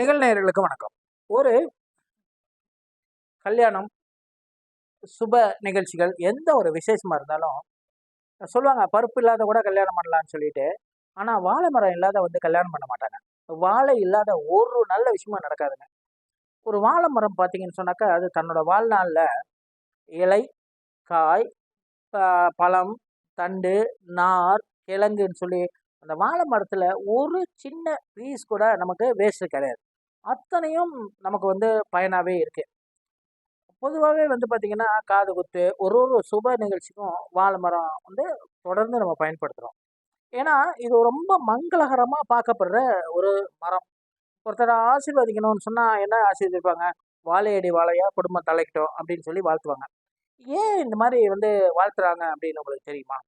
நிகழ்நேயர்களுக்கு வணக்கம். ஒரு கல்யாணம் சுப நிகழ்ச்சிகள் எந்த ஒரு விசேஷமாக இருந்தாலும் சொல்லுவாங்க பருப்பு இல்லாத கூட கல்யாணம் பண்ணலான்னு சொல்லிட்டு ஆனால் வாழை மரம் இல்லாத வந்து கல்யாணம் பண்ண மாட்டாங்க. வாழை இல்லாத ஒரு நல்ல விஷயமும் நடக்காதுங்க. ஒரு வாழை மரம் பார்த்தீங்கன்னு சொன்னாக்கா அது தன்னோட வாழ்நாளில் இலை காய் ப- பழம் தண்டு நார் கிழங்குன்னு சொல்லி அந்த வாழை மரத்தில் ஒரு சின்ன பீஸ் கூட நமக்கு வேஸ்ட்டு கிடையாது. அத்தனையும் நமக்கு வந்து பயனாகவே இருக்குது பொதுவாகவே வந்து பார்த்திங்கன்னா காது குத்து ஒரு ஒரு சுப நிகழ்ச்சிக்கும் வாழை மரம் வந்து தொடர்ந்து நம்ம பயன்படுத்துகிறோம் ஏன்னா இது ரொம்ப மங்களகரமாக பார்க்கப்படுற ஒரு மரம். ஒருத்தரை ஆசீர்வதிக்கணும்னு சொன்னால் என்ன ஆசீர்வதிப்பாங்க? வாழையடி வாழையா குடும்பம் தலைக்கிட்டோம் அப்படின்னு சொல்லி வாழ்த்துவாங்க. ஏன் இந்த மாதிரி வந்து வாழ்த்துறாங்க அப்படின்னு உங்களுக்கு தெரியுமா?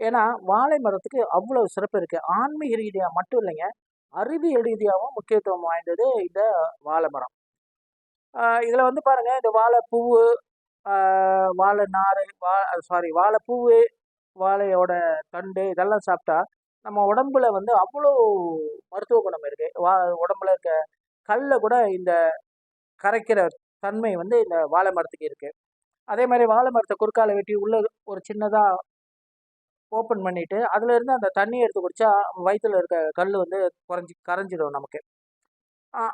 ஏன்னா வாழை மரத்துக்கு அவ்வளோ சிறப்பு இருக்குது ஆன்மீக ரீதியாக மட்டும் இல்லைங்க அறிவியல் ரீதியாகவும் முக்கியத்துவம் வாய்ந்தது இந்த வாழை மரம் இதில் வந்து பாருங்கள் இந்த வாழைப்பூவு வாழை நார் வா சாரி வாழைப்பூவு வாழையோட தண்டு இதெல்லாம் சாப்பிட்டா நம்ம உடம்புல வந்து அவ்வளோ மருத்துவ குணம் இருக்குது வா உடம்புல இருக்க கல்லை கூட இந்த கரைக்கிற தன்மை வந்து இந்த வாழை மரத்துக்கு இருக்குது அதே மாதிரி வாழை மரத்தை குறுக்கால வெட்டி உள்ள ஒரு சின்னதாக ஓப்பன் பண்ணிவிட்டு அதுலேருந்து அந்த தண்ணியை எடுத்து குடித்தா வயிற்றுல இருக்க கல் வந்து குறைஞ்சி கரைஞ்சிடும் நமக்கு.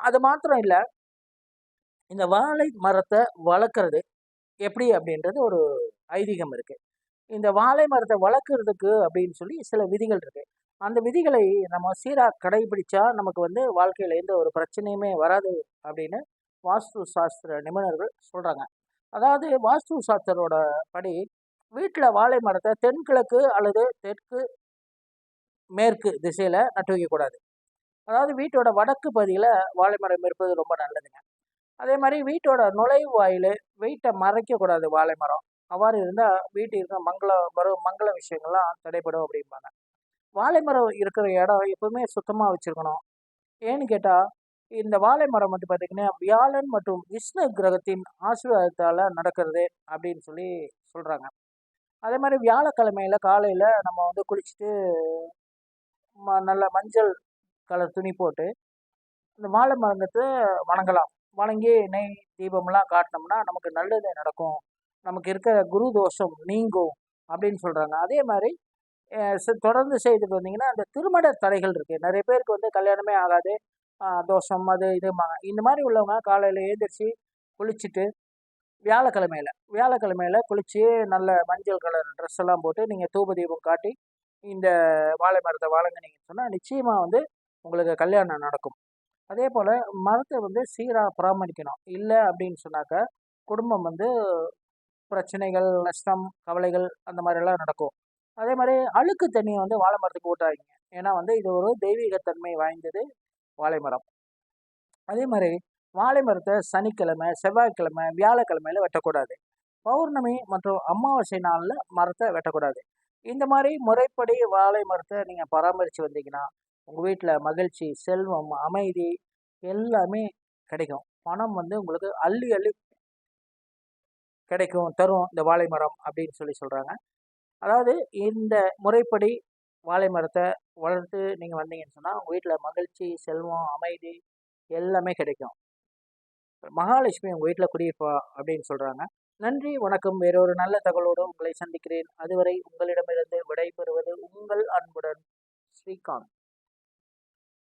அது மாத்திரம் இல்லை. இந்த வாழை மரத்தை வளர்க்குறது எப்படி அப்படின்றது ஒரு ஐதீகம் இருக்குது இந்த வாழை மரத்தை வளர்க்குறதுக்கு அப்படின்னு சொல்லி சில விதிகள் இருக்குது அந்த விதிகளை நம்ம சீராக கடைபிடிச்சா நமக்கு வந்து வாழ்க்கையில் எந்த ஒரு பிரச்சனையுமே வராது அப்படின்னு வாஸ்து சாஸ்திர நிபுணர்கள் சொல்கிறாங்க அதாவது வாஸ்து சாஸ்திரோட படி வீட்டில் வாழை மரத்தை தென்கிழக்கு அல்லது தெற்கு மேற்கு திசையில் நட்டு வைக்கக்கூடாது அதாவது வீட்டோட வடக்கு பகுதியில் வாழை மரம் இருப்பது ரொம்ப நல்லதுங்க. அதே மாதிரி வீட்டோட நுழைவு வாயில் வீட்டை மறைக்கக்கூடாது வாழை மரம். அவ்வாறு இருந்தால் வீட்டில் இருக்கிற மங்கள வரும் மங்கள விஷயங்கள்லாம் தடைப்படும் அப்படிம்பாங்க. வாழை மரம் இருக்கிற இடம் எப்பவுமே சுத்தமாக வச்சுருக்கணும். ஏன்னு கேட்டால் இந்த வாழை மரம் வந்து பார்த்திங்கன்னா வியாழன் மற்றும் விஷ்ணு கிரகத்தின் ஆசீர்வாதத்தால் நடக்கிறது அப்படின்னு சொல்லி சொல்கிறாங்க அதே மாதிரி வியாழக்கிழமையில காலையில் நம்ம வந்து குளிச்சுட்டு ம நல்ல மஞ்சள் கலர் துணி போட்டு இந்த வாழை மரத்தை வணங்கலாம். வணங்கி நெய் தீபம்லாம் காட்டினோம்னா நமக்கு நல்லது நடக்கும். நமக்கு இருக்கிற குரு தோஷம் நீங்கும் அப்படின்னு சொல்கிறாங்க அதே மாதிரி தொடர்ந்து செய்துட்டு வந்தீங்கன்னா அந்த திருமண தடைகள் இருக்குது நிறைய பேருக்கு வந்து கல்யாணமே ஆகாது. தோஷம் அது இதுமாங்க இந்த மாதிரி உள்ளவங்க காலையில் எழுந்திரிச்சு குளிச்சுட்டு வியாழக்கிழமையில வியாழக்கிழமையில குளித்து நல்ல மஞ்சள் கலர் ட்ரெஸ் எல்லாம் போட்டு நீங்கள் தூப தீபம் காட்டி இந்த வாழை மரத்தை வழங்குனீங்கன்னு சொன்னால் நிச்சயமாக வந்து உங்களுக்கு கல்யாணம் நடக்கும். அதே போல் மரத்தை வந்து சீராக பராமரிக்கணும். இல்லை அப்படின்னு சொன்னாக்க குடும்பம் வந்து பிரச்சனைகள் நஷ்டம் கவலைகள் அந்த மாதிரிலாம் நடக்கும். அதே மாதிரி அழுக்கு தண்ணியை வந்து வாழை மரத்துக்கு ஊட்டாதீங்க ஏன்னா வந்து இது ஒரு தெய்வீகத்தன்மை வாய்ந்தது வாழை மரம். அதே மாதிரி வாழை மரத்தை சனிக்கிழமை செவ்வாய்க்கிழமை வியாழக்கிழமையில வெட்டக்கூடாது. பௌர்ணமி மற்றும் அமாவாசை நாளில் மரத்தை வெட்டக்கூடாது. இந்த மாதிரி முறைப்படி வாழை மரத்தை நீங்கள் பராமரித்து வந்தீங்கன்னா உங்கள் வீட்டில் மகிழ்ச்சி செல்வம் அமைதி எல்லாமே கிடைக்கும். பணம் வந்து உங்களுக்கு அள்ளி அள்ளி கிடைக்கும் தரும் இந்த வாழை மரம் அப்படின்னு சொல்லி சொல்கிறாங்க அதாவது இந்த முறைப்படி வாழை மரத்தை வளர்த்து நீங்கள் வந்தீங்கன்னு சொன்னால் உங்கள் வீட்டில் மகிழ்ச்சி செல்வம் அமைதி எல்லாமே கிடைக்கும். மகாலட்சுமி உங்கள் வீட்டில் குடியிருப்பா அப்படின்னு சொல்கிறாங்க நன்றி வணக்கம். வேறொரு நல்ல தகவலோடு உங்களை சந்திக்கிறேன். அதுவரை உங்களிடமிருந்து விடைபெறுவது உங்கள் அன்புடன் ஸ்ரீகாந்த்.